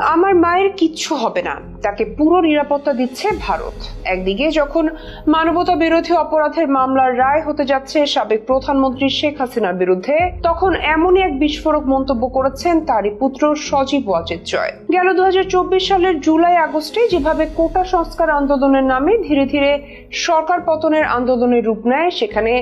আমার মায়ের কিচ্ছু হবে না। তাকে পুরো নিরাপত্তা দিচ্ছে ভারত। একদিকে যখন মানবতা বিরোধী অপরাধের মামলার রায় হতে যাচ্ছে সাবেক প্রধানমন্ত্রী শেখ হাসিনার বিরুদ্ধে, তখন এমনই এক বিস্ফোরক মন্তব্য করেছেন তারই পুত্র সজীব ওয়াজেদ জয়। গেল দু হাজার চব্বিশ সালের জুলাই আগস্টে যেভাবে কোটা সংস্কার আন্দোলনের নামে ধীরে ধীরে সরকার পতনের আন্দোলনের রূপ নেয়, সেখানে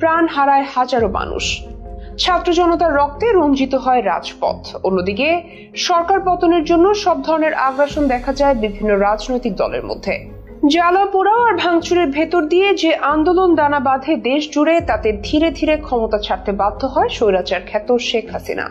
প্রাণ হারায় হাজারো মানুষ। ছাত্র জনতার রক্তে রঞ্জিত হয় রাজপথ। অন্যদিকে, সরকার পতনের জন্য সব ধরনের আগ্রাসন দেখা যায় বিভিন্ন রাজনৈতিক দলের মধ্যে। জ্বালা আর ভাঙচুরের ভেতর দিয়ে যে আন্দোলন দানা বাঁধে দেশ জুড়ে, তাতে ধীরে ধীরে ক্ষমতা ছাড়তে বাধ্য হয় স্বৈরাচার খ্যাত শেখ হাসিনা।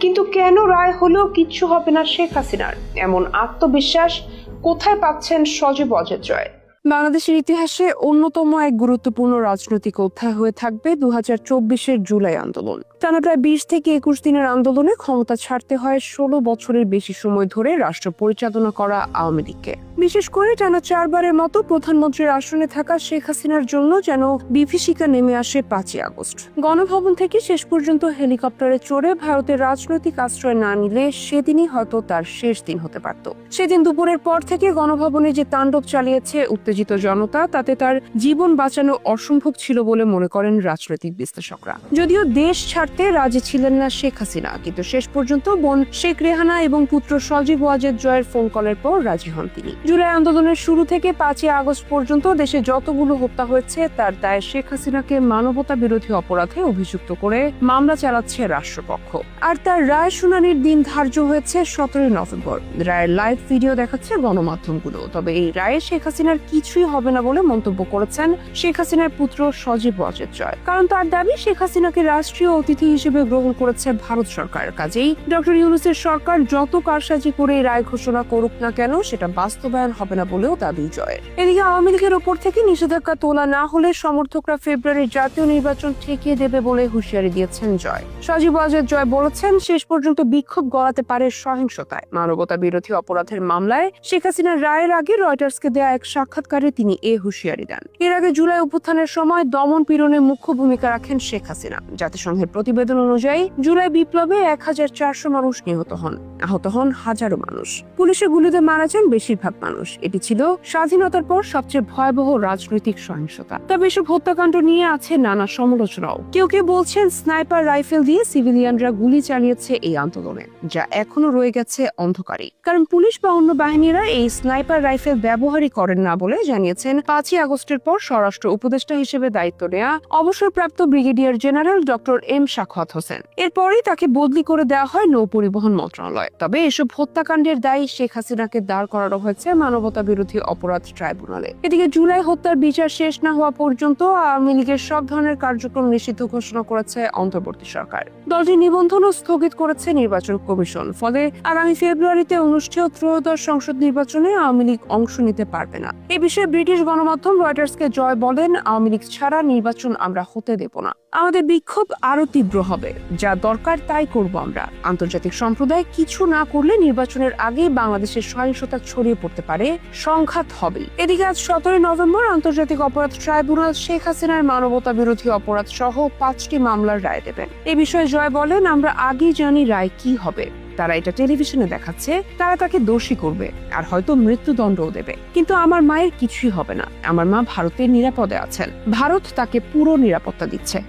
কিন্তু কেন রায় হলেও কিচ্ছু হবে না শেখ হাসিনার? এমন আত্মবিশ্বাস কোথায় পাচ্ছেন সজীব অজয় জয়? বাংলাদেশের ইতিহাসে অন্যতম এক গুরুত্বপূর্ণ রাজনৈতিক অধ্যায় হয়ে থাকবে দু হাজার চব্বিশের জুলাই আন্দোলন। টানা প্রায় বিশ থেকে একুশ দিনের আন্দোলনে ক্ষমতা ছাড়তে হয় ষোলো বছরের বেশি সময় ধরে রাষ্ট্র পরিচালনা করা আওয়ামী লীগকে। বিশেষ করে টানা চারবারের মতো প্রধানমন্ত্রীর আসনে থাকা শেখ হাসিনার জন্য যেন বিভীষিকা নেমে আসে পাঁচই আগস্ট। গণভবন থেকে শেষ পর্যন্ত হেলিকপ্টারে চড়ে ভারতের রাজনৈতিক আশ্রয় না নিলে সেদিনই হয়তো তার শেষ দিন হতে পারত। সেদিন দুপুরের পর থেকে গণভবনে যে তাণ্ডব চালিয়েছে উত্তেজিত জনতা, তাতে তার জীবন বাঁচানো অসম্ভব ছিল বলে মনে করেন রাজনৈতিক বিশ্লেষকরা। যদিও দেশ ছাড়তে রাজি ছিলেন না শেখ হাসিনা, কিন্তু শেষ পর্যন্ত বোন শেখ রেহানা এবং পুত্র সজীব ওয়াজেদ জয়ের ফোন কলের পর রাজি হন তিনি। জুলাই আন্দোলনের শুরু থেকে পাঁচই আগস্ট পর্যন্ত দেশে যতগুলো হত্যা হয়েছে, তার দায়ে শেখ হাসিনাকে মানবতা বিরোধী অপরাধে অভিযুক্ত করে মামলা চালাচ্ছে রাষ্ট্রপক্ষ। আর তার রায় শুনানির দিন ধার্য হয়েছে সতেরোই নভেম্বর। রায়ের লাইভ ভিডিও দেখাচ্ছে গণমাধ্যমগুলো। তবে এই রায়ে শেখ হাসিনার কিছুই হবে না বলে মন্তব্য করেছেন শেখ হাসিনার পুত্র সজীব ওয়াজেদ জয় কারণ তার দাবি, শেখ হাসিনাকে রাষ্ট্রীয় অতিথি হিসেবে গ্রহণ করেছে ভারত সরকার। কাজেই ডক্টর ইউনুসের সরকার যত কারসাজি করে রায় ঘোষণা করুক না কেন, সেটা বাস্তবায়ন হবে না বলেও দাবি জয়ের এদিকে আওয়ামী লীগের ওপর থেকে নিষেধাজ্ঞা তোলা না হলে সমর্থকরা ফেব্রুয়ারির জাতীয় নির্বাচন ঠেকিয়ে দেবে বলে হুঁশিয়ারি দিয়েছেন জয়। সজীব ওয়াজেদ জয় বলেছেন, শেষ পর্যন্ত বিক্ষোভ গড়াতে পারে সহিংসতায়। মানবতা বিরোধী অপরাধের মামলায় শেখ হাসিনার রায়ের আগে রয়টার্সকে দেয়া এক সাক্ষাৎকারে তিনি এ হুঁশিয়ারি দেন। এর আগে জুলাই অভ্যুত্থানের সময় দমন পীড়নে মুখ্য ভূমিকা রাখেন শেখ হাসিনা। জাতিসংঘের প্রতিবেদন অনুযায়ী জুলাই বিপ্লবে এক হাজার চারশো মানুষ নিহত হন। আহত হন হাজারো মানুষ। পুলিশের গুলিতে মারা যান বেশিরভাগ মানুষ। এটি ছিল স্বাধীনতার পর সবচেয়ে ভয়াবহ রাজনৈতিক সহিংসতা। তবে এসব হত্যাকাণ্ড নিয়ে আছে নানা সমালোচনাও। কেউ কেউ বলছেন, স্নাইপার রাইফেল দিয়ে সিভিলিয়ানরা গুলি চালিয়েছে এই আন্দোলনে, যা এখনও রয়ে গেছে অন্ধকারে। কারণ পুলিশ বা অন্য বাহিনীরা এই স্নাইপার রাইফেল ব্যবহারই করেন না বলে জানিয়েছেন পাঁচই আগস্টের পর স্বরাষ্ট্র উপদেষ্টা হিসেবে দায়িত্ব নেওয়া অবসরপ্রাপ্ত ব্রিগেডিয়ার জেনারেল ডক্টর এম শাখাত হোসেন। এরপরই তাকে বদলি করে দেওয়া হয় নৌ পরিবহন মন্ত্রণালয়। তবে এসব হত্যাকাণ্ডের দায়ী শেখ হাসিনাকে দাঁড় করানো হয়েছে মানবতা বিরোধী অপরাধ ট্রাইব্যুনালে। এদিকে জুলাই হত্যার বিচার শেষ না হওয়া পর্যন্ত আওয়ামী লীগের সব ধরনের কার্যক্রম নিষিদ্ধ ঘোষণা করেছে অন্তর্বর্তী সরকার। দলটির নিবন্ধনও স্থগিত করেছে নির্বাচন কমিশন, ফলে আগামী ফেব্রুয়ারিতে অনুষ্ঠেয় ত্রয়োদশ সংসদ নির্বাচনে আওয়ামী লীগ অংশ নিতে পারবে না। এ বিষয়ে ব্রিটিশ গণমাধ্যম রয়টার্সকে জয় বলেন, আওয়ামী লীগ ছাড়া নির্বাচন আমরা হতে দেব না। আমাদের বিক্ষোভ আরও তীব্র হবে। যা দরকার তাই করব আমরা। আন্তর্জাতিক সম্প্রদায় কিছু না করলে নির্বাচনের আগেই বাংলাদেশের সহিংসতা ছড়িয়ে পড়তে পারে, সংঘাত হবে। এদিকে আজ সতেরোই নভেম্বর আন্তর্জাতিক অপরাধ ট্রাইব্যুনাল শেখ হাসিনার মানবতা বিরোধী অপরাধ সহ পাঁচটি মামলার রায় দেবেন। এ বিষয়ে জয় বলেন, আমরা আগেই জানি রায় কি হবে। তারা এটা টেলিভিশনে দেখাচ্ছে, তারা তাকে দোষী করবে, আর হয়তো মৃত্যুদণ্ডও দেবে। কিন্তু আমার মায়ের কিছুই হবে না। আমার মা ভারতের নিরাপদে আছেন। ভারত তাকে পুরো নিরাপত্তা দিচ্ছে।